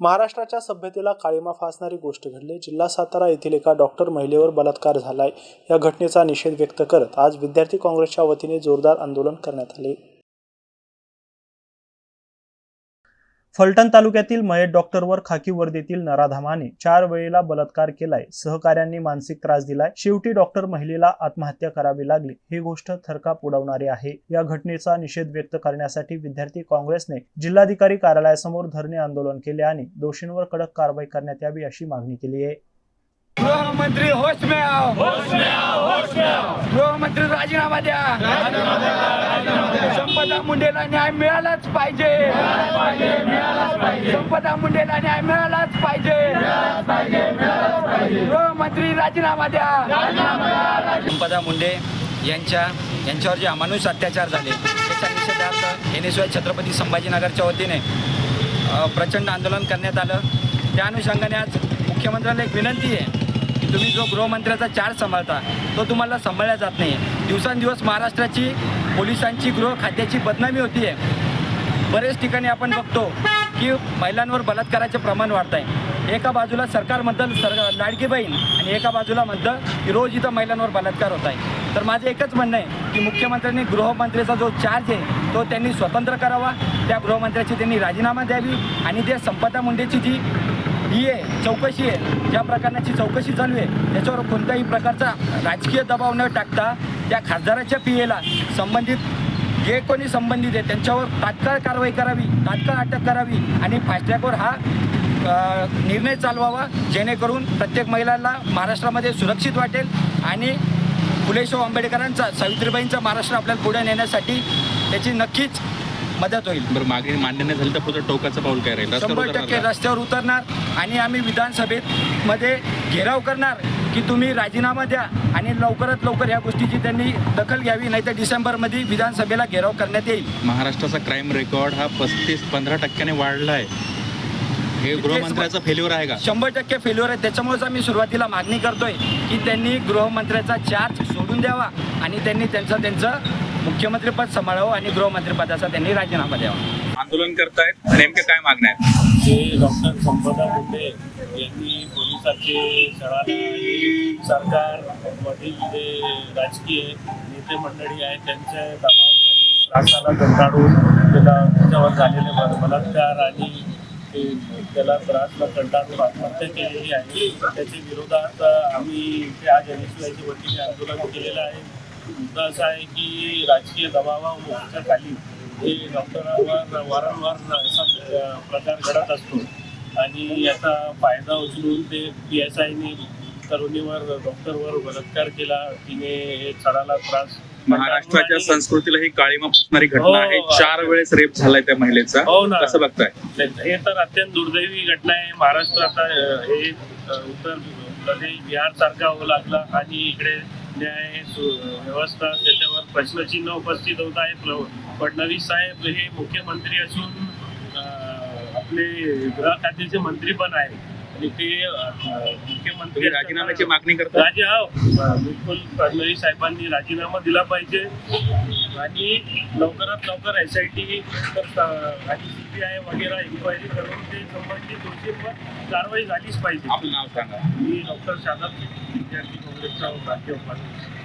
महाराष्ट्राच्या सभ्यतेला काळीमा फासणारी गोष्ट घडली. जिल्हा सातारा येथील एका डॉक्टर महिलेवर बलात्कार झालाय. या घटनेचा निषेध व्यक्त करत आज विद्यार्थी काँग्रेसच्या वतीने जोरदार आंदोलन करण्यात आले. फलटण तालुक्यातील मयत डॉक्टरवर खाकी वर्दीतील नराधामाने. चार वेळेला बलात्कार केलाय. सहकाऱ्यांनी मानसिक त्रास दिलाय. शेवटी डॉक्टर महिलेला आत्महत्या करावी लागली. ही गोष्ट थरकाप उडवणारी आहे. या घटनेचा निषेध व्यक्त करण्यासाठी विद्यार्थी काँग्रेसने जिल्हाधिकारी कार्यालयासमोर धरणे आंदोलन केले आणि दोषींवर कडक कारवाई करण्यात यावी अशी मागणी केली आहे. गृहमंत्री होश में आओ. होश में आओ होश में आओ. गृहमंत्री राजीनामा द्या. संपदा मुंडेला न्याय मिळालाच पाहिजे संपदा मुंडेला न्याय मिळालाच पाहिजे. गृहमंत्री राजीनामा द्या. संपदा मुंडे यांच्या यांच्यावर जे अमानुष अत्याचार झाले त्याच्या निषेधार्थ एन एस वाय छत्रपती संभाजीनगरच्या वतीने प्रचंड आंदोलन करण्यात आलं. त्या अनुषंगाने आज मुख्यमंत्र्यांना एक विनंती आहे की तुम्ही जो गृहमंत्र्याचा चार्ज सांभाळता तो तुम्हाला सांभाळला जात नाही. दिवसांदिवस महाराष्ट्राची पोलिसांची गृह खात्याची बदनामी होती आहे बरेच ठिकाणी आपण बघतो की महिलांवर बलात्काराचे प्रमाण वाढत आहे एका बाजूला सरकार म्हणतं सर लाडकी बहीण आणि एका बाजूला म्हणतं की रोज इथं महिलांवर बलात्कार होत आहे. तर माझं एकच म्हणणं आहे की मुख्यमंत्र्यांनी गृहमंत्र्याचा जो चार्ज आहे तो त्यांनी स्वतंत्र करावा. त्या गृहमंत्र्याची त्यांनी राजीनामा द्यावी. आणि त्या संपदा मुंडेची जी ही आहे चौकशी आहे ज्या प्रकरणाची चौकशी चालू आहे त्याच्यावर कोणत्याही प्रकारचा राजकीय दबाव न टाकता त्या खासदाराच्या पी एला संबंधित जे कोणी संबंधित आहे त्यांच्यावर तात्काळ कारवाई करावी तात्काळ अटक करावी आणि फास्टॅगवर हा निर्णय चालवावा जेणेकरून प्रत्येक महिलांना महाराष्ट्रामध्ये सुरक्षित वाटेल आणि फुले शाहू आंबेडकरांचा सावित्रीबाईंचा महाराष्ट्र आपल्याला पुढे नेण्यासाठी त्याची नक्कीच मदत होईल. बरं मागणी मान्य नाही झाली तर पुढचं टोकाचं पाऊल काय राहील? रस्त्यावर शंभर टक्के उतरणार का? रस्त्यावर उतरणार आणि आम्ही विधानसभेत मध्ये घेराव करणार की तुम्ही राजीनामा द्या आणि लवकरात लवकर या गोष्टीची त्यांनी दखल घ्यावी नाही तर डिसेंबरमध्ये विधानसभेला घेराव करण्यात येईल. महाराष्ट्राचा क्राईम रेकॉर्ड हा पस्तीस पंधरा टक्क्याने वाढला आहे हे गृहमंत्र्याचं फेल्युअर आहे का? शंभर टक्के फेल्युअर आहे. त्याच्यामुळेच आम्ही सुरुवातीला मागणी करतोय की त्यांनी गृहमंत्र्याचा चार्ज सोडून द्यावा आणि त्यांनी त्यांचं त्यांचं मुख्यमंत्रीपद सांभाळावं आणि गृहमंत्रीपदाचा त्यांनी राजीनामा द्यावा. आंदोलन करतायत नेमके काय मागण्या आहेत? ते डॉक्टर संपदा मुंडे यांनी पोलिसांचे आणि सरकार मधील जे राजकीय नेते मंडळी आहेत त्यांच्या दबावाखाली त्रासाला कंटाळून त्याला त्याच्यावर झालेले बल- बलात्कार आणि ते त्याला त्रासला कंटाळून आत्महत्या केलेली आहे. त्याच्या विरोधात आम्ही इथे आज एन एस वायच्या वतीने आंदोलन केलेलं आहे. मुद्दा असा आहे की राजकीय दबावाच्या खाली हे डॉक्टरांवर वारंवार असा प्रकार घडत असतो. आणि याचा फायदा उचलून ते पी एस आयने तरुणीवर डॉक्टरवर बलात्कार केला. तिने हे छळाला त्रास महाराष्ट्राच्या संस्कृतीला ही काळीमा फासणारी हो, घटना आहे. चार वेळेस रेप झालाय त्या महिलेचा. हो ना. कसं बघताय? हे तर अत्यंत दुर्दैवी घटना आहे. महाराष्ट्रात अ, हे उत्तर प्रदेश बिहार सारखा होऊ लागला. आणि इकडे न्याय व्यवस्था त्याच्यावर प्रश्नचिन्ह उपस्थित होत आहे फडणवीस साहेब हे मुख्यमंत्री असून आपले गृह खात्याचे मंत्री पण आहेत. आणि ते अ, मुख्यमंत्री राजीनाम्याची मागणी करता? राजे हा. बिलकुल फडणवीस साहेबांनी राजीनामा दिला पाहिजे. आणि लवकरात लवकर एस आय टी आणि सी पी आय वगैरे इन्क्वायरी करून ते संबंधित दोषींवर कारवाई झालीच पाहिजे. आपलं नाव सांगा. मी डॉक्टर शादाब विद्यार्थी काँग्रेसचा राज्य उपाध्यक्ष.